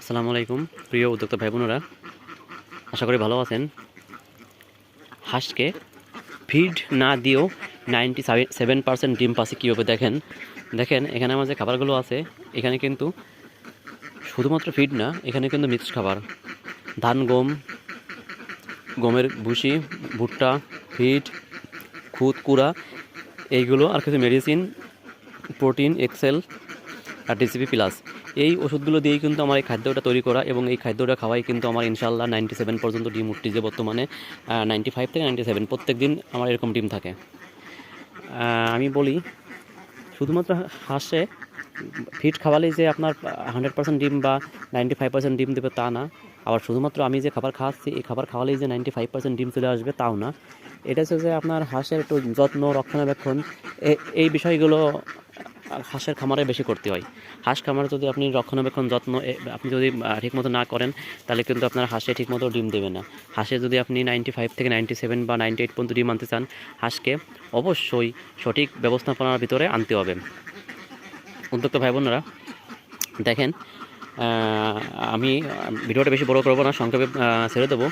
আসসালামু আলাইকুম। প্রিয় উদ্যোক্তা ভাই বোনেরা আশা করি ভালো আছেন। হাঁসকে ফিড না দিয়েও নাইনটি সেভেন পার্সেন্ট ডিম পাসে কীভাবে দেখেন? দেখেন, এখানে আমার যে খাবারগুলো আছে, এখানে কিন্তু শুধুমাত্র ফিড না, এখানে কিন্তু মিক্সড খাবার। ধান, গম, গমের ভুসি, ভুট্টা ফিড খুদ, কুড়া, এইগুলো আর কিছু medicine protein excel DCP plus এই ওষুধগুলো দিয়েই কিন্তু আমার এই খাদ্যটা তৈরি করা এবং এই খাদ্যটা খাওয়াই কিন্তু আমার ইনশাল্লাহ নাইনটি সেভেন পর্যন্ত ডিম উঠছে যে বর্তমানে নাইনটি ফাইভ থেকে নাইনটি সেভেন প্রত্যেক দিন আমার এরকম ডিম থাকে। আমি বলি, শুধুমাত্র হাঁসে ফিট খাওয়ালেই যে আপনার হান্ড্রেড পার্সেন্ট ডিম বা নাইনটি ফাইভ পার্সেন্ট ডিম দেবে তা না। আবার শুধুমাত্র আমি যে খাবার খাওয়াচ্ছি এই খাবার খাওয়ালেই যে নাইনটি ফাইভ পার্সেন্ট ডিম চলে আসবে তাও না। এটা হচ্ছে যে আপনার হাঁসের একটু যত্ন, রক্ষণাবেক্ষণ এই বিষয়গুলো হাঁসের খামারে বেশি করতে হয়। হাঁস খামারে যদি আপনি রক্ষণাবেক্ষণ যত্ন আপনি যদি ঠিকমতো না করেন, তাহলে কিন্তু আপনার হাঁসে ঠিকমতো ডিম দেবে না। হাঁসে যদি আপনি নাইনটি ফাইভ থেকে নাইনটি সেভেন বা নাইনটি এইট পর্যন্ত ডিম আনতে চান, হাঁসকে অবশ্যই সঠিক ব্যবস্থাপনার ভিতরে আনতে হবে। উদ্যোক্তা ভাই বোনেরা, দেখেন আমি ভিডিওটা বেশি বড় করব না, সংক্ষেপে ছেড়ে দেবো।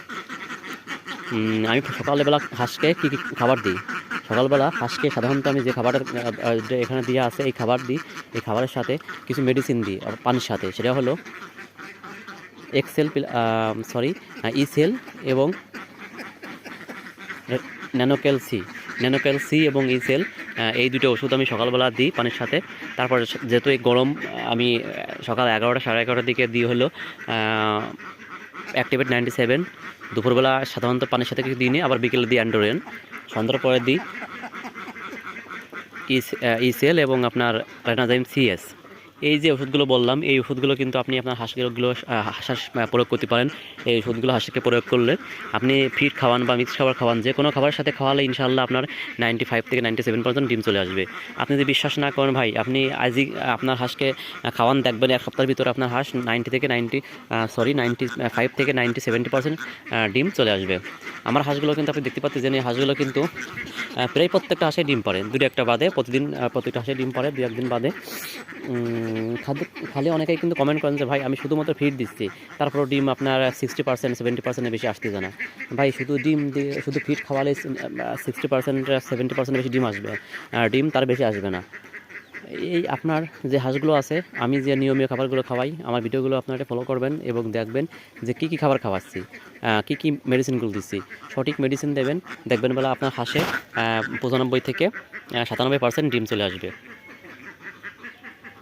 আমি সকালবেলা হাঁসকে কী কী খাবার দিই? সকালবেলা হাঁসকে সাধারণত আমি যে খাবারের এখানে দিয়ে আছে, এই খাবার দিই। এই খাবারের সাথে কিছু মেডিসিন দিই পানির সাথে। সেটা হলো এক্সেল সরি ইসেল এবং ন্যানোকেল সি ন্যানোকেল সি এবং ইসেল এই দুটো ওষুধ আমি সকালবেলা দিই পানির সাথে। তারপর যেহেতু এই গরম, আমি সকাল এগারোটা সাড়ে এগারোটার দিকে দিই হলো অ্যাক্টিভেট নাইনটি সেভেন দুপুরবেলা সাধারণত পানির সাথে কিছু দিই নি, আবার বিকেলে দিই অ্যান্ডোরেন সন্ধ্যার পরে দিই ইসেল এবং আপনার রেনাজাইম সিএস এই যে ওষুধগুলো বললাম, এই ওষুধগুলো কিন্তু আপনি আপনার হাঁসগুলো হাঁস প্রয়োগ করতে পারেন। এই ওষুধগুলো হাঁসকে প্রয়োগ করলে আপনি ফিট খাওয়ান বা মিক্স খাবার খাওয়ান, যে কোনো খাবারের সাথে খাওয়ালে ইনশাল্লাহ আপনার নাইনটি ফাইভ থেকে নাইনটি সেভেন পার্সেন্ট ডিম চলে আসবে। আপনি যদি বিশ্বাস না করেন ভাই, আপনি আজই আপনার হাঁসকে খাওয়ান, দেখবেন এক সপ্তাহের ভিতরে আপনার হাঁস নাইনটি থেকে নাইনটি সরি, নাইনটি ফাইভ থেকে নাইনটি সেভেন্টি পার্সেন্ট ডিম চলে আসবে। আমার হাঁসগুলো কিন্তু আপনি দেখতে পাচ্ছেন এই হাঁসগুলো কিন্তু প্রায় প্রত্যেকটা হাঁসে ডিম পারে। দুটো একটা বাদে, প্রতিদিন প্রত্যেকটা হাঁসে ডিম পারে দু একদিন বাদে। খাদ্য খালে অনেকেই কিন্তু কমেন্ট করেন যে, ভাই, আমি শুধুমাত্র ফিড দিচ্ছি। তারপরও ডিম আপনার সিক্সটি পার্সেন্ট সেভেন্টি পার্সেন্টের বেশি আসতেছে না। ভাই, শুধু ডিম দিয়ে, শুধু ফিড খাওয়ালে সিক্সটি পার্সেন্ট সেভেন্টি পার্সেন্ট বেশি ডিম আসবে। আর ডিম তার বেশি আসবে না। এই আপনার যে হাঁসগুলো আছে, আমি যে নিয়মীয় খাবারগুলো খাওয়াই, আমার ভিডিওগুলো আপনারা ফলো করবেন এবং দেখবেন যে কী কী খাবার খাওয়াচ্ছি কী কী মেডিসিনগুলো দিচ্ছি। সঠিক মেডিসিন দেবেন, দেখবেন বেলা আপনার হাঁসে পঁচানব্বই থেকে সাতানব্বই পার্সেন্ট ডিম চলে আসবে।